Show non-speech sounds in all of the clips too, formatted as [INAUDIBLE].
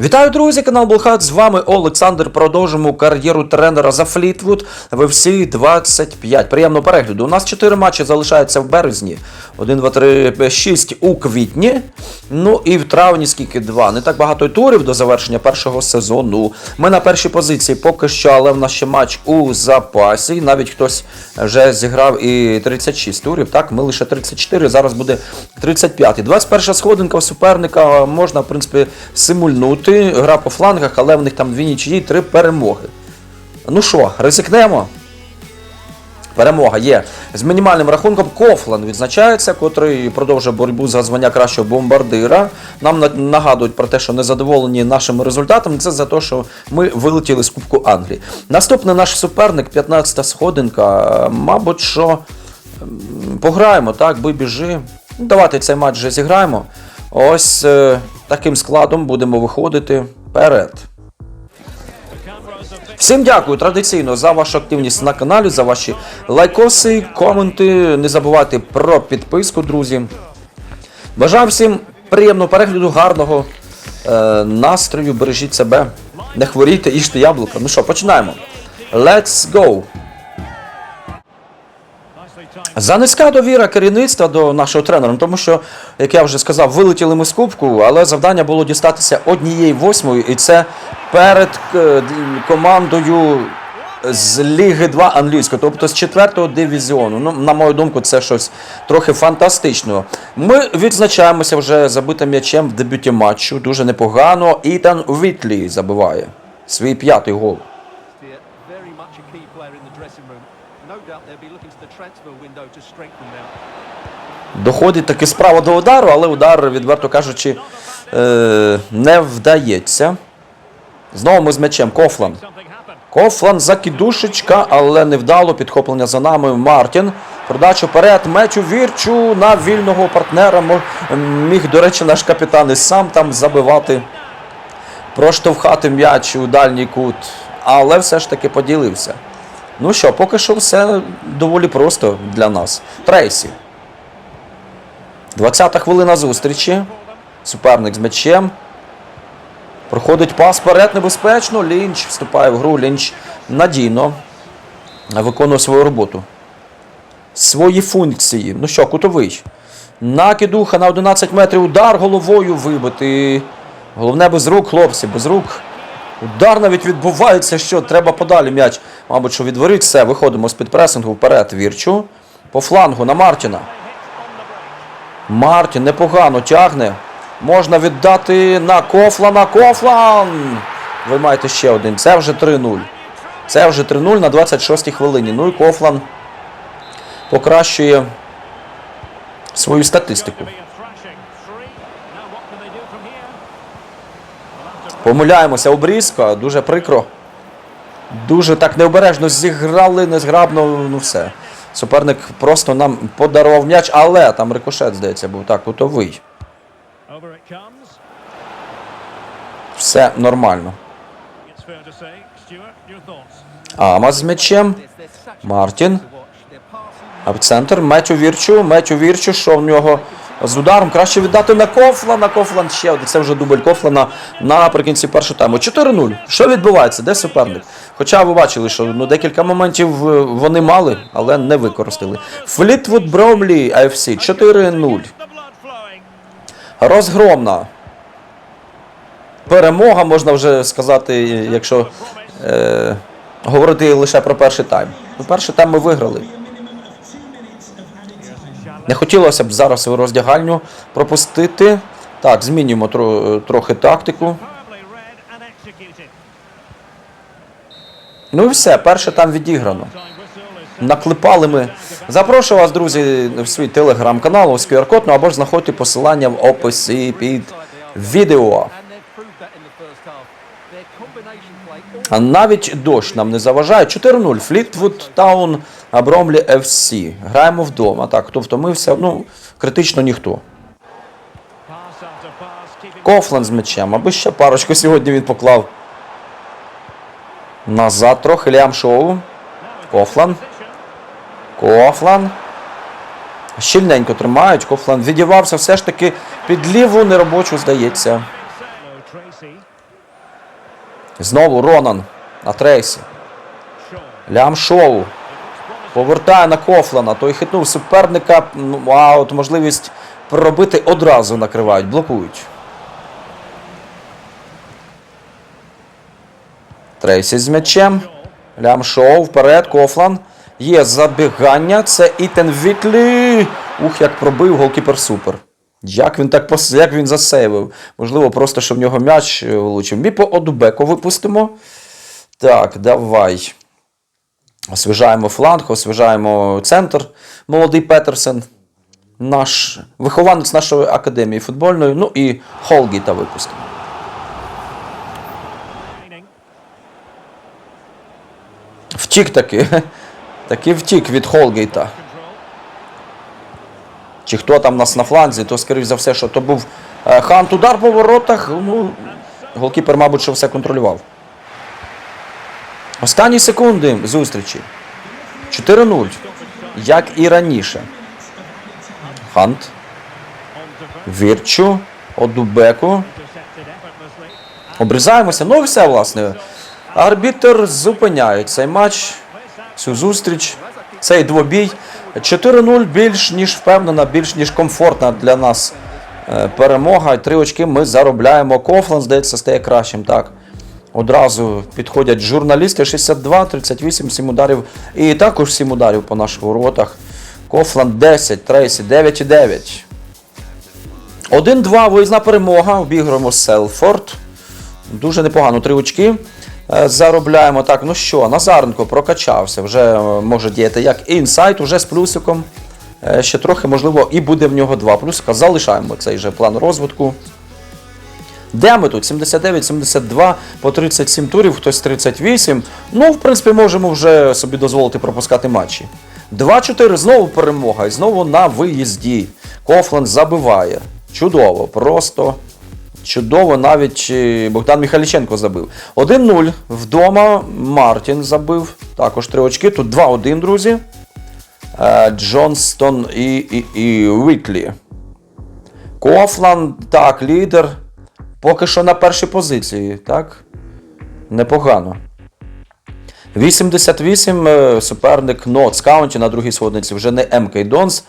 Вітаю, друзі! Канал Булхат. З вами Олександр. Продовжимо кар'єру тренера за Флітвуд в всі 25. Приємного перегляду. У нас 4 матчі залишаються в березні. 1, 2, 3, 6 у квітні. Ну і в травні скільки два. Не так багато турів до завершення першого сезону. Ми на першій позиції поки що, але в нас ще матч у запасі. Навіть хтось вже зіграв і 36 турів. Так, ми лише 34, зараз буде 35. 21 сходинка у суперника можна, в принципі, симульнути. Гра по флангах, але в них там дві нічиї, три перемоги. Ну що, ризикнемо? Перемога є з мінімальним рахунком. Кофлан відзначається, котрий продовжує боротьбу за звання кращого бомбардира. Нам нагадують про те, що незадоволені нашими результатами. Це за те, що ми вилетіли з Кубку Англії. Наступний наш суперник, 15-та сходинка. Мабуть, що пограємо, так, бий біжи. Давайте цей матч вже зіграємо. Ось е, таким складом будемо виходити вперед. Всім дякую традиційно за вашу активність на каналі, за ваші лайкоси, коменти. Не забувайте про підписку, друзі. Бажаю всім приємного перегляду, гарного е, настрою, бережіть себе, не хворійте, їжте яблука. Ну що, починаємо. Let's go! За низька довіра керівництва до нашого тренера, ну, тому що, як я вже сказав, вилетіли ми з кубку, але завдання було дістатися однієї восьмої, і це перед е, командою з Ліги 2 англійської, тобто з 4 дивізіону. Ну, на мою думку, це щось трохи фантастичного. Ми відзначаємося вже забитим м'ячем в дебюті матчу. Дуже непогано. Ітан Вітлі забиває свій п'ятий гол. Доходить таки справа до удару, але удар, відверто кажучи, е, не вдається. Знову ми з м'ячем. Кофлан. Кофлан закидушечка, але невдало. Підхоплення за нами. Мартін. Продачу вперед. Мечу вірчу на вільного партнера. Міг, до речі, наш капітан і сам там забивати, проштовхати м'яч у дальній кут. Але все ж таки поділився. Ну що, поки що все доволі просто для нас. Трейсі. 20-та хвилина зустрічі. Суперник з м'ячем. Проходить пас вперед небезпечно. Лінч вступає в гру. Лінч надійно виконує свою роботу. Свої функції. Ну що, кутовий. Накидуха на 11 метрів. Удар головою вибити. Головне без рук, хлопці, без рук. Удар навіть відбувається, що треба подалі м'яч. Мабуть, що відворить все. Виходимо з-під пресингу вперед. Вірчу. По флангу на Мартіна. Мартін непогано тягне. Можна віддати на Кофлана. Кофлан! Ви маєте ще один. Це вже 3-0. Це вже 3-0 на 26-й хвилині. Ну і Кофлан покращує свою статистику. Помиляємося обрізка, дуже прикро. Дуже так необережно зіграли, незграбно, ну все. Суперник просто нам подарував м'яч, але там рикошет, здається, був так, кутовий. Все нормально. Ама з м'ячем. Мартін. to watch. Their passing А в центр Метю Вірчу. Метю Вірчу, що в нього з ударом. Краще віддати на Кофлана. Кофлан ще. Це вже дубль Кофлана наприкінці першого тайму. 4-0. Що відбувається? Де суперник? Хоча ви бачили, що ну, декілька моментів е, вони мали, але не використали. Флітвуд Бромлі AFC 4-0. The blood flowing. Розгромна. Перемога, можна вже сказати, якщо е, говорити лише про перший тайм. Ну, перший тайм ми виграли. Не хотілося б зараз у роздягальню пропустити. Так, змінюємо тро, трохи тактику. Ну і все, перший тайм відіграно. Наклепали ми. Запрошую вас, друзі, в свій телеграм-канал, ось QR-код, ну або ж знаходьте посилання в описі під відео. Навіть дощ нам не заважає. 4-0. Флітвуд Таун Бромлі FC. Граємо вдома. Так, хто втомився? Ну, критично ніхто. pass after pass, keeping Кофлан з м'ячем, аби ще парочку сьогодні він поклав. Назад трохи Ліам Шоу. Кофлан. Кофлан. Щільненько тримають. Кофлан відірвався все ж таки під ліву неробочу, здається. Знову Ронан на трейсі. Лям шоу. Повертає на Кофлана. Той хитнув суперника. Ну, а от можливість пробити одразу накривають, блокують. Трейсі з м'ячем. Лям шоу вперед. Кофлан. Є забігання. Це Ітен Вітлі. Ух, як пробив голкіпер супер. Як він так пос... як він засейвив? Можливо, просто що в нього м'яч е, влучив. Ми по Одубеку випустимо. Так, давай. Освіжаємо фланг, освіжаємо центр. Молодий Петерсен. Наш вихованець нашої академії футбольної. Ну і Холгіта випустимо. Втік таки. [LAUGHS] Таки втік від Холгейта. Чи хто там у нас на фланзі, то скоріш за все, що то був е, Хант удар по воротах. Ну, голкіпер, мабуть, що все контролював. Останні секунди зустрічі. 4-0. Як і раніше. Хант. Вірчу. Одубеку. Обрізаємося. Ну і все, власне. Арбітер зупиняє цей матч, цю зустріч, цей двобій. 4-0 більш ніж впевнена, більш ніж комфортна для нас е, перемога. Три очки ми заробляємо. Кофлан, здається, стає кращим. Так. Одразу підходять журналісти 62, 38, 7 ударів. І також 7 ударів по наших воротах. Кофлан 10, Трейсі 9 і 9. 1-2 виїзна перемога. Обіграємо Селфорд. Дуже непогано. Три очки заробляємо. Так, ну що, Назаренко прокачався. Вже е, може діяти як інсайт, уже з плюсиком. Е, Ще трохи, можливо, і буде в нього два плюсика. Залишаємо цей же план розвитку. Де ми тут? 79-72 по 37 турів, хтось 38. Ну, в принципі, можемо вже собі дозволити пропускати матчі. 2-4 знову перемога. І знову на виїзді. Кофланд забиває. Чудово, просто чудово. Навіть е, Богдан Міхаліченко забив. 1-0 вдома. Мартін забив. Також три очки. Тут 2-1, друзі. Е, Джонстон і, і, і Вітлі. Кофланд, так, лідер. Поки що на першій позиції, так? Непогано. 88 е, суперник Ноц Каунті на другій сходниці, вже не МК Донс.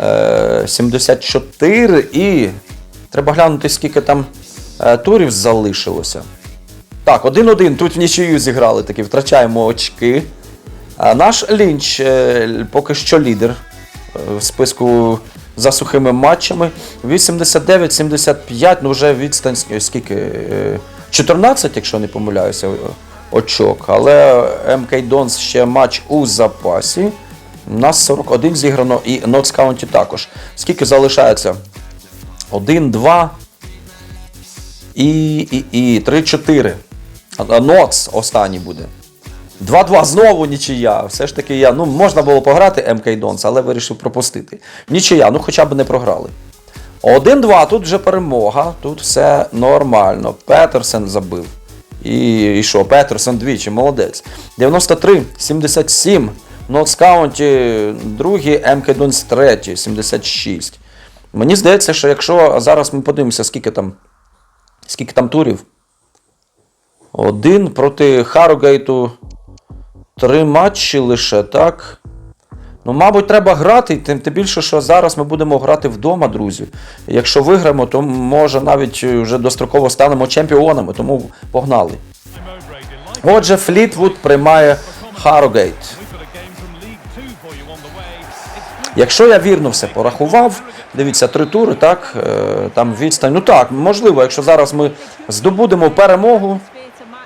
Е, 74 і. Треба глянути, скільки там е, турів залишилося. Так, 1-1. Тут в нічию зіграли таки, втрачаємо очки. А наш Лінч е, поки що лідер е, в списку за сухими матчами. 89-75, ну вже відстань скільки? Е, 14, якщо не помиляюся, очок. Але МК Донс ще матч у запасі. У нас 41 зіграно і Нотс Каунті також. Скільки залишається? 1, 2 і, і, і 3-4. Ноц останній буде. 2-2 знову нічия. Все ж таки я. Ну, можна було пограти МК Донс, але вирішив пропустити. Нічия, ну хоча б не програли. 1-2, тут вже перемога, тут все нормально. Петерсен забив. І, і що, Петерсен двічі, молодець. 93-77. Нотс Каунті другий, МК Донс третій, 76. Мені здається, що якщо зараз ми подивимося, скільки там, скільки там турів. Один проти Харрогейту три матчі лише, так? Ну, мабуть, треба грати, тим, тим більше, що зараз ми будемо грати вдома, друзі. Якщо виграємо, то може навіть вже достроково станемо чемпіонами, тому погнали. Отже, Флітвуд приймає good. Якщо я вірно все порахував, дивіться, три тури, так, е, там відстань. Ну так, можливо, якщо зараз ми здобудемо перемогу,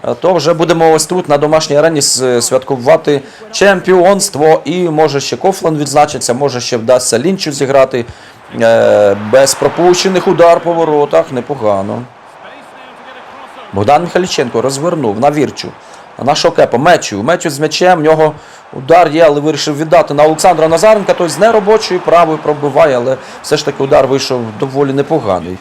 е, то вже будемо ось тут на домашній арені святкувати чемпіонство. І може ще Кофлан відзначиться, може ще вдасться Лінчу зіграти е, без пропущених удар по воротах. Непогано. Богдан Михайліченко розвернув на вірчу. На нашого кепа мечу. Мечу з м'ячем. В нього удар є, але вирішив віддати на Олександра Назаренка. Той з неробочої правої пробиває, але все ж таки удар вийшов доволі непоганий.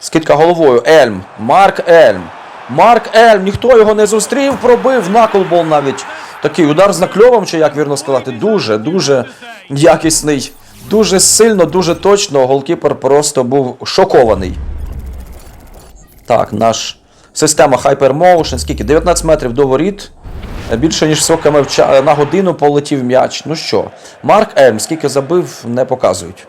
Скидка головою. Ельм. Марк Ельм. Марк Ельм. Ніхто його не зустрів, пробив наклбол навіть. Такий удар з накльовом, чи як вірно сказати, дуже, дуже якісний. Дуже сильно, дуже точно. Голкіпер просто був шокований. Так, наш система Hypermotion, скільки? 19 метрів до воріт. Е, Більше ніж соками в на годину полетів м'яч. Ну що, Марк Ельм, скільки забив, не показують.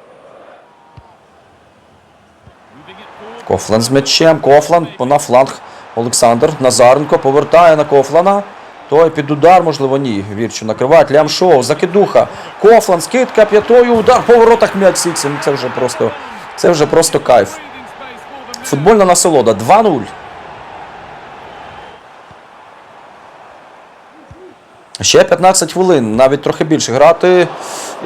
Кофлан з м'ячем. Кофлан на фланг. Олександр Назаренко повертає на Кофлана. Той під удар, можливо, ні. Вірчу накривають. Лямшоу, закидуха. Кофлан, скидка п'ятою, удар по воротах м'яч. Ну, Це вже просто, це вже просто кайф. Футбольна насолода 2-0. Ще 15 хвилин, навіть трохи більше грати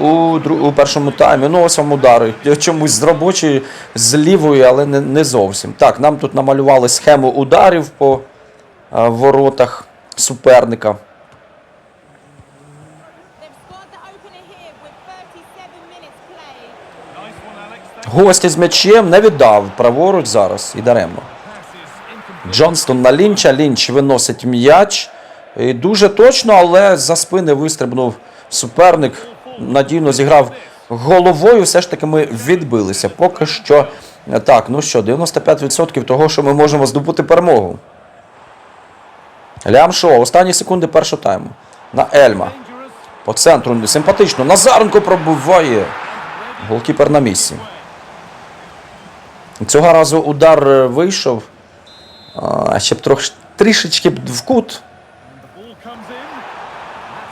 у, у першому таймі. Ну, ось вам удари. Чомусь з робочої, з лівої, але не, не зовсім. Так, нам тут намалювали схему ударів по а, воротах суперника. They've scored the opener here with 37 minutes played. Nice one, Alex. Thank Гості з м'ячем не віддав праворуч зараз і даремно. Джонстон на Лінча. Лінч виносить м'яч. І дуже точно, але за спини вистрибнув суперник. Надійно зіграв головою. Все ж таки ми відбилися. Поки що. Так, ну що, 95% того, що ми можемо здобути перемогу. Лям Шоу. Останні секунди першого тайму. На Ельма. По центру симпатично. Назаренко пробиває. Голкіпер на місці. Цього разу удар е, вийшов. А ще б трохи трішечки в кут.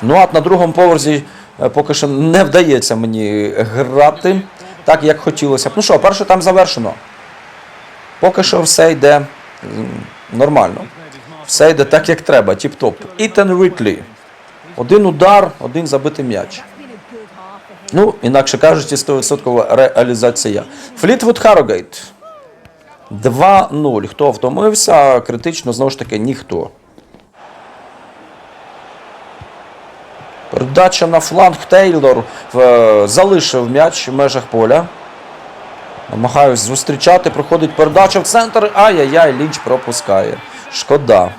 Ну а на другому поверсі е, поки що не вдається мені грати так, як хотілося б. Ну що, перший там завершено. Поки що все йде нормально. Все йде так, як треба. Тіп-топ. Ітан Рітлі. Один удар, один забитий м'яч. Ну, інакше кажучи, 100% реалізація. Флітвуд Харрогейт. 2-0. Хто втомився? Критично, знову ж таки, ніхто. Передача на фланг Тейлор е, залишив м'яч в межах поля. Намагаюсь зустрічати, проходить передача в центр. Ай-яй-яй, Лінч пропускає. Шкода.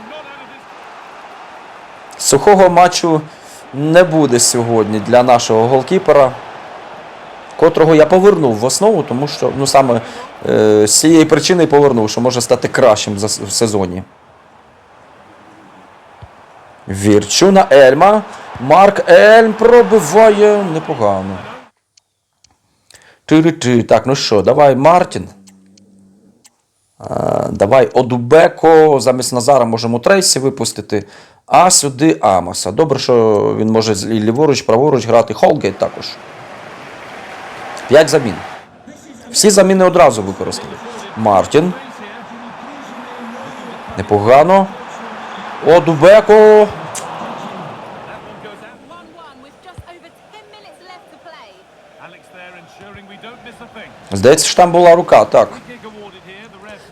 Сухого матчу не буде сьогодні для нашого голкіпера, котрого я повернув в основу, тому що ну, саме е, з цієї причини повернув, що може стати кращим за, в сезоні. Вірчуна Ельма. Марк Ельм пробиває непогано. Ти-ри-ти. Так, ну що, давай Мартін. А, давай Одубеко. Замість Назара можемо Трейсі випустити. А сюди Амоса. Добре, що він може і ліворуч, праворуч грати. Холгейт також. П'ять замін. Всі заміни одразу використали. Мартін. Непогано. Одубеко. Здається, що там була рука. Так.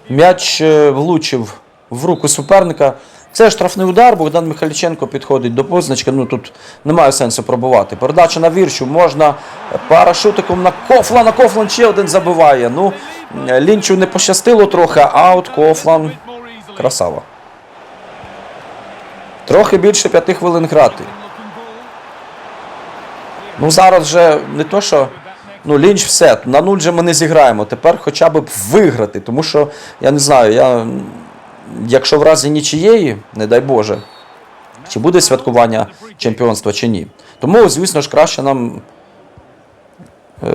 М'яч е, влучив в руку суперника. Це штрафний удар. Богдан Михайліченко підходить до позначки. Ну тут немає сенсу пробувати. Передача на вірчу можна парашутиком на Кофлана. Кофлан ще один забиває. Ну, Лінчу не пощастило трохи, а от Кофлан красава. Трохи більше п'яти хвилин грати. Ну зараз вже не то, що ну, лінч все, на нуль же ми не зіграємо. Тепер хоча б виграти. Тому що, я не знаю, я, якщо в разі нічиєї, не дай Боже, чи буде святкування чемпіонства, чи ні. Тому, звісно ж, краще нам е,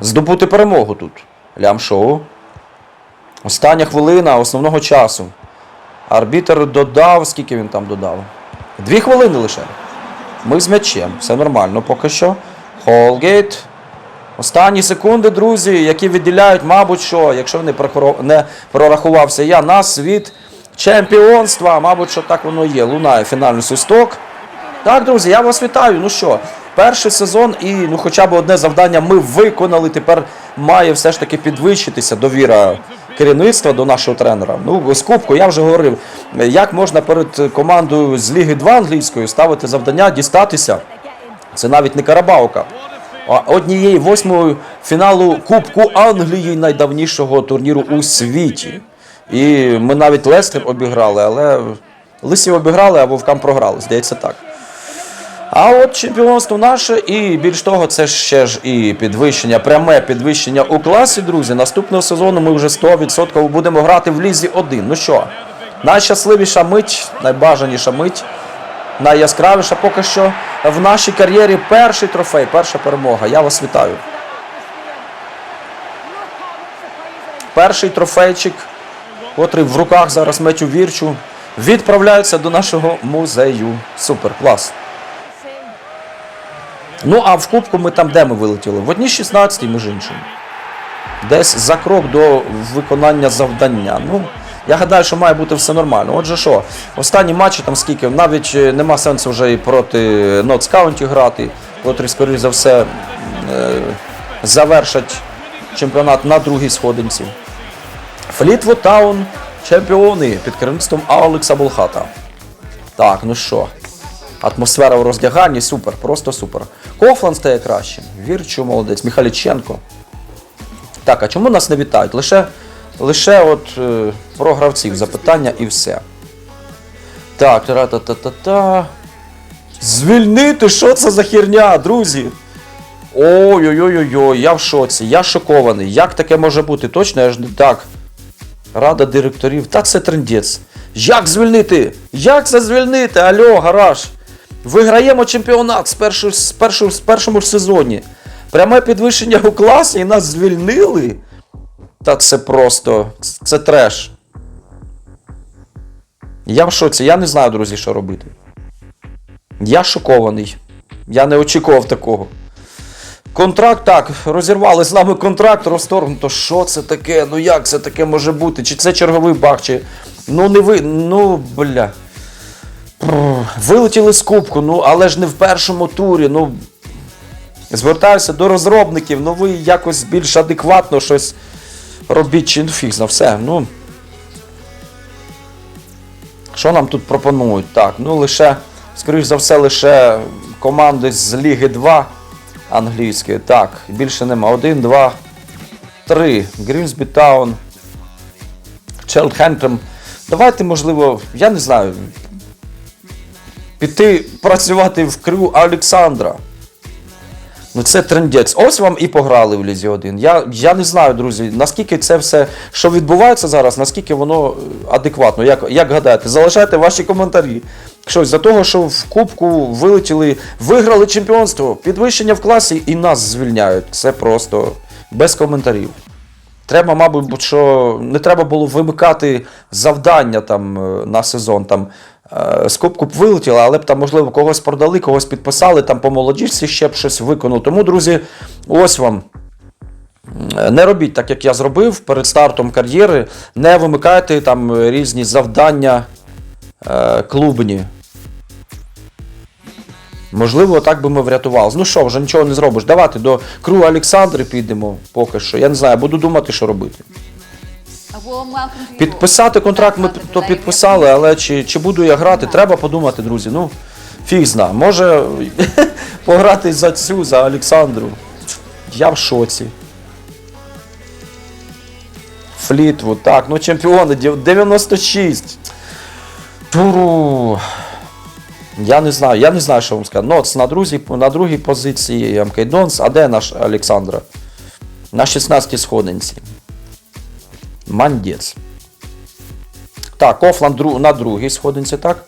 здобути перемогу тут. Лям-шоу. Остання хвилина основного часу. Арбітер додав, скільки він там додав? Дві хвилини лише. Ми з м'ячем, все нормально поки що. Холгейт. Останні секунди, друзі, які відділяють, мабуть, що, якщо не, не прорахувався я, нас від чемпіонства. Мабуть, що так воно є. Лунає фінальний свисток. Так, друзі, я вас вітаю. Ну що, перший сезон і ну, хоча б одне завдання ми виконали. Тепер має все ж таки підвищитися довіра керівництва до нашого тренера. Ну, з Кубку я вже говорив, як можна перед командою з Ліги 2 англійської ставити завдання дістатися. Це навіть не Карабаука. Однієї восьмої фіналу Кубку Англії найдавнішого турніру у світі. І ми навіть Лестер обіграли, але Лисів обіграли, а Вовкам програли. Здається так. А от чемпіонство наше, і більш того, це ще ж і підвищення, пряме підвищення у класі, друзі. Наступного сезону ми вже 100% будемо грати в лізі 1. Ну що, найщасливіша мить, найбажаніша мить, найяскравіша поки що в нашій кар'єрі перший трофей, перша перемога. Я вас вітаю. Перший трофейчик, котрий в руках зараз мечу вірчу, відправляється до нашого музею. Супер, клас. Ну, а в кубку ми там де ми вилетіли? В одній 16 між іншим. Десь за крок до виконання завдання. Ну, я гадаю, що має бути все нормально. Отже, що, останні матчі там скільки, навіть е, нема сенсу вже і проти Notts County грати, котрі, скоріш за все, е, завершать чемпіонат на другій сходинці. Флітвуд Таун чемпіони під керівництвом Алекса Болхата. Так, ну що, атмосфера в роздяганні, супер, просто супер. Кофлан стає кращим. Вірчу, молодець, Міхаліченко. Так, а чому нас не вітають? Лише, лише от е, про гравців запитання і все. Так, та-та-та-та-та. Звільнити, що це за херня, друзі? Ой-ой-ой-ой, я в шоці, я шокований. Як таке може бути? Точно, я ж не так. Рада директорів. Та це трендець. Як звільнити? Як це звільнити? Алло, гараж. Виграємо чемпіонат з першого, з першому сезоні. Пряме підвищення у класі і нас звільнили. Та це просто. Це треш. Я в шоці, я не знаю, друзі, що робити. Я шокований. Я не очікував такого. Контракт так, розірвали з нами контракт, розторгнуто. Що це таке? Ну як це таке може бути? Чи це черговий баг, чи. Ну не ви. Ну, бля. Вилетіли з кубку, ну але ж не в першому турі. Ну. Звертаюся до розробників, ну ви якось більш адекватно щось робіть, чи фіг на все. Ну. Що нам тут пропонують? Так, ну лише, скоріш за все, лише команди з Ліги 2 англійської. Так, більше нема. Один, два, три. Грімсбі Таун. Челдхемптон. Давайте, можливо, я не знаю. Піти працювати в крю Олександра. Ну це трендець. Ось вам і пограли в Лізі 1. Я, я не знаю, друзі, наскільки це все, що відбувається зараз, наскільки воно е, адекватно. Як, як гадаєте, залишайте ваші коментарі. Щось за того, що в Кубку вилетіли, виграли чемпіонство, підвищення в класі і нас звільняють. Це просто без коментарів. Треба, мабуть, що не треба було вимикати завдання там е, на сезон. Там е, з Кубку б вилетіли, але б там, можливо, когось продали, когось підписали, там по молодіжці ще б щось виконали. Тому, друзі, ось вам. Не робіть так, як я зробив перед стартом кар'єри. Не вимикайте там різні завдання е, клубні. Можливо, так би ми врятували. Ну що, вже нічого не зробиш. Давайте до Кру Олександри підемо поки що. Я не знаю, буду думати, що робити. Підписати контракт ми то підписали, але чи, чи буду я грати, треба подумати, друзі. Ну, фіг зна. Може [LAUGHS] пограти за цю, за Олександру. Я в шоці. Флітвуд, так, ну чемпіони, 96. Туру. Я не знаю, я не знаю, що вам сказати. Ноц на на другій позиції МК Донс, а де наш Олександра? На 16 й сходинці. Мандець. Так, Офланд дру- на другій сходинці, так.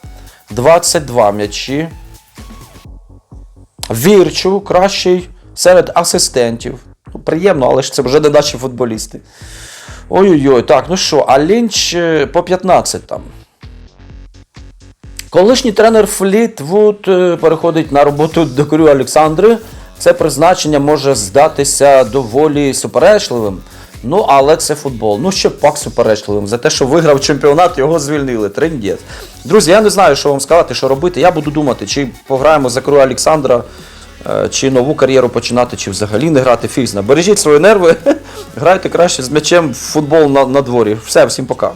22 м'ячі. Вірчу, кращий серед асистентів. Ну, приємно, але ж це вже не наші футболісти. Ой-ой-ой, так, ну що, а Лінч е, по 15 там. Колишній тренер Флітвуд е, переходить на роботу до Курю Олександри. Це призначення може здатися доволі суперечливим. Ну, але це футбол. Ну, ще пак суперечливим. За те, що виграв чемпіонат, його звільнили. Триндєт. Друзі, я не знаю, що вам сказати, що робити. Я буду думати, чи пограємо за крою Олександра, е, чи нову кар'єру починати, чи взагалі не грати фізно. Бережіть свої нерви, [LAUGHS] грайте краще з м'ячем в футбол на, на дворі. Все, всім пока.